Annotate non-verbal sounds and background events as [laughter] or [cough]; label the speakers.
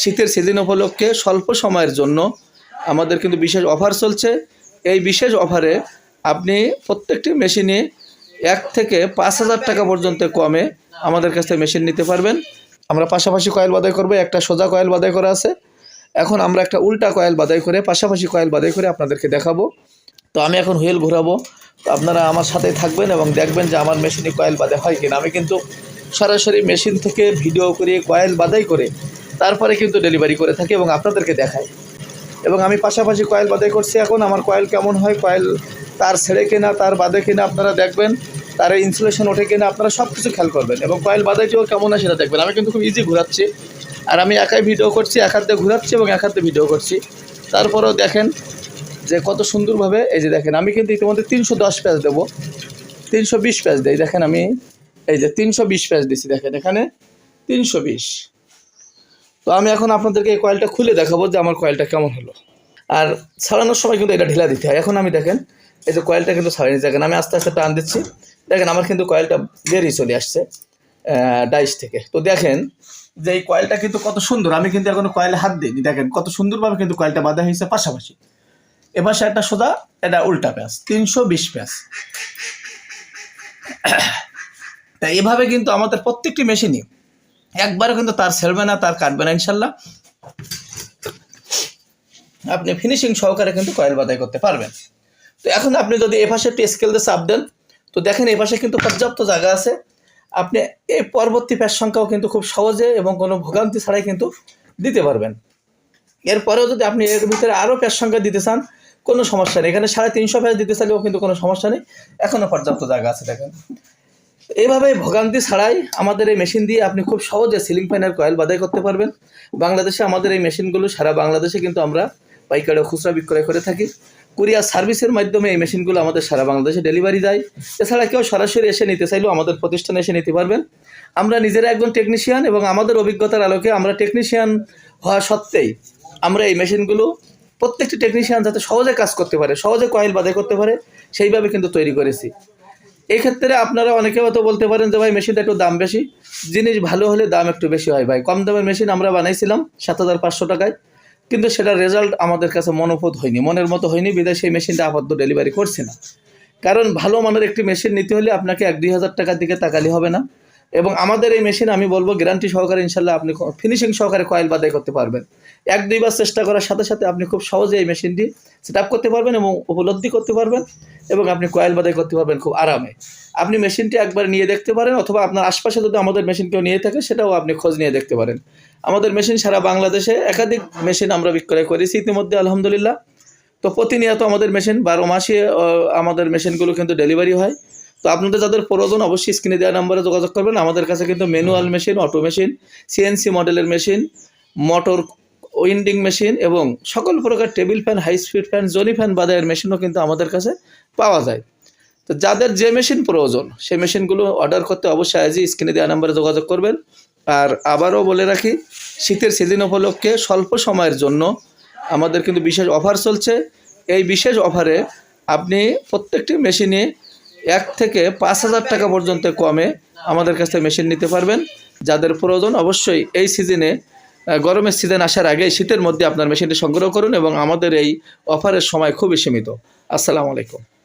Speaker 1: শীতের সিজন উপলক্ষে স্বল্প সময়ের জন্য আমাদের কিন্তু বিশেষ অফার চলছে। এই বিশেষ অফারে আপনি প্রত্যেকটি মেশিনে এক থেকে পাঁচ হাজার টাকা পর্যন্ত কমে আমাদের কাছ থেকে মেশিন নিতে পারবেন। আমরা পাশাপাশি কয়েল বাদাই করব, একটা সোজা কয়েল বাদাই করা আছে। এখন আমরা একটা উল্টা কয়েল বাদাই করে, পাশাপাশি কয়েল বাদাই করে আপনাদেরকে দেখাবো। তো আমি এখন হুইল ঘোরাবো। তো আপনারা আমার সাথেই থাকবেন এবং দেখবেন যে আমার মেশিনে কয়েল বাদে হয় কিনা। আমি কিন্তু সরাসরি মেশিন থেকে ভিডিও করে কয়েল বাদাই করে তারপরে কিন্তু ডেলিভারি করে থাকি এবং আপনাদেরকে দেখাই। এবং আমি পাশাপাশি কয়েল বাদাই করছি এখন। আমার কয়েল কেমন হয়? কয়েল তার ছেড়ে কিনা, তার বাদে কিনা আপনারা দেখবেন। তার ইনসুলেশন ওঠে কিনা আপনারা সব কিছু খেয়াল করবেন। এবং কয়েল বাদাইটিও কেমন হয় সেটা দেখবেন। আমি কিন্তু খুব ইজি ঘোরাচ্ছি। আর আমি একাই ভিডিও করছি, এক হাতে ঘোরাচ্ছি এবং এক হাতে ভিডিও করছি। তারপরেও দেখেন যে কত সুন্দরভাবে, এই যে দেখেন, আমি কিন্তু ইতিমধ্যে তিনশো দশ প্যাচ দেবো। তিনশো বিশ প্যাচ দেই। দেখেন আমি, এই যে তিনশো বিশ প্যাচ দিছি। দেখেন এখানে তিনশো বিশ। তো আমি এখন আপনাদেরকে এই কয়েলটা খুলে দেখাবো যে আমার কয়েলটা কেমন হলো। আর ছাড়ানোর সময় কিন্তু এটা ঢিলা দিতে হয়। এখন আমি দেখেন, এই যে কয়েলটা কিন্তু ছাড়িয়ে দেখেন, আমি আস্তে আস্তে টান দিচ্ছি। দেখেন, আমার কিন্তু কয়েলটা বেরিয়ে চলে আসছে ডাইস থেকে। তো দেখেন যে এই কয়েলটা কিন্তু কত সুন্দর। আমি কিন্তু এখনও কয়েলে হাত দিইনি। দেখেন, কত সুন্দরভাবে কিন্তু কয়েলটা বাঁধা হয়েছে পাশাপাশি। এপাশে একটা সোজা, এটা উল্টা প্যাঁচ, তিনশো বিশ প্যাঁচ। [coughs] তা এভাবে কিন্তু আমাদের প্রত্যেকটি মেশিনই একবারও কিন্তু তার ছেড়বে না, তার কাটবে না, ইনশাল্লাহ। আপনি ফিনিশিং সহকারে কিন্তু কয়েল বাদাই করতে পারবেন। তো এখন আপনি যদি এপাশে একটি স্কেল দিয়ে চাপ দেন, তো দেখেন এপাশে কিন্তু পর্যাপ্ত জায়গা আছে। আপনি এই পরবর্তী প্যাচ সংখ্যাও কিন্তু খুব সহজে এবং কোনো ভোগান্তি ছাড়াই কিন্তু দিতে পারবেন। এরপরেও যদি আপনি এর ভিতরে আরও প্যাচ সংখ্যা দিতে চান, কোনো সমস্যা নেই। এখানে সাড়ে তিনশো প্যাচ দিতে চাইলেও কিন্তু কোনো সমস্যা নেই। এখনও পর্যাপ্ত জায়গা আছে, দেখেন। এইভাবে ভোগান্তি ছাড়াই আমাদের এই মেশিন দিয়ে আপনি খুব সহজে সিলিং ফ্যানের কয়েল বাদাই করতে পারবেন। বাংলাদেশে আমাদের এই মেশিনগুলো সারা বাংলাদেশে কিন্তু আমরা পাইকারি খুচরা বিক্রয় করে থাকি। কুরিয়ার সার্ভিসের মাধ্যমে এই মেশিনগুলো আমাদের সারা বাংলাদেশে ডেলিভারি দেয় এছাড়া কেউ সরাসরি এসে নিতে চাইলেও আমাদের প্রতিষ্ঠানে এসে নিতে পারবেন। আমরা নিজেরা একজন টেকনিশিয়ান এবং আমাদের অভিজ্ঞতার আলোকে আমরা টেকনিশিয়ান হওয়া সত্ত্বেই আমরা এই মেশিনগুলো প্রত্যেকটি টেকনিশিয়ান যাতে সহজে কাজ করতে পারে, সহজে কয়েল বাদাই করতে পারে, সেইভাবে কিন্তু তৈরি করেছি। এই ক্ষেত্রে আপনারা অনেকে হয়তো বলতে পারেন যে, ভাই মেশিনটা একটু দাম বেশি। জিনিস ভালো হলে দাম একটু বেশি হয়। ভাই, কম দামের মেশিন আমরা বানাইছিলাম সাত হাজার পাঁচশো টাকায়, কিন্তু সেটার রেজাল্ট আমাদের কাছে মনোপদ হয়নি, মনের মতো হয়নি, বিদায় সেই মেশিনটা আপাতত ডেলিভারি করছে না। কারণ ভালো মানের একটি মেশিন নিতে হলে আপনাকে এক দুই হাজার টাকার দিকে তাকালে হবে না। এবং আমাদের এই মেশিন আমি বলব গ্যারান্টি সহকারে ইনশাল্লাহ আপনি ফিনিশিং সহকারে কয়েল বাদাই করতে পারবেন। এক দুইবার চেষ্টা করার সাথে সাথে আপনি খুব সহজে এই মেশিনটি সেট করতে পারবেন এবং উপলব্ধি করতে পারবেন এবং আপনি কয়েল বাদাই করতে পারবেন খুব আরামে। আপনি মেশিনটি একবার নিয়ে দেখতে পারেন অথবা আপনার আশপাশে যদি আমাদের মেশিন কেউ নিয়ে থাকে, সেটাও আপনি খোঁজ নিয়ে দেখতে পারেন। আমাদের মেশিন সারা বাংলাদেশে একাধিক মেশিন আমরা বিক্রয় করেছি ইতিমধ্যে, আলহামদুলিল্লাহ। তো প্রতিনিয়ত আমাদের মেশিন বারো মাসে আমাদের মেশিনগুলো কিন্তু ডেলিভারি হয়। তো আপনাদের যাদের প্রয়োজন অবশ্যই স্ক্রিনে দেওয়া নাম্বারে যোগাযোগ করবেন। আমাদের কাছে কিন্তু manual machine auto machine CNC মডেলের মেশিন মোটর উইন্ডিং মেশিন এবং সকল প্রকার table fan high speed fan Johnny fan বাদায়ের মেশিনও কিন্তু আমাদের কাছে পাওয়া যায়। তো যাদের যে মেশিন প্রয়োজন সেই মেশিনগুলো অর্ডার করতে অবশ্যই আজই স্ক্রিনে দেওয়া নাম্বারে যোগাযোগ করবেন। আর আবারও বলে রাখি শীতের সিজন উপলক্ষে স্বল্প সময়ের জন্য আমাদের কিন্তু বিশেষ অফার চলছে। এই বিশেষ অফারে আপনি প্রত্যেকটি মেশিনে এক থেকে পাঁচ হাজার টাকা পর্যন্ত কমে আমাদের কাছ থেকে মেশিন নিতে পারবেন। যাদের প্রয়োজন অবশ্যই এই সিজনে গরমের সিজন আসার আগে শীতের মধ্যে আপনার মেশিনটি সংগ্রহ করুন এবং আমাদের এই অফারের সময় খুবই সীমিত। আসসালামু আলাইকুম।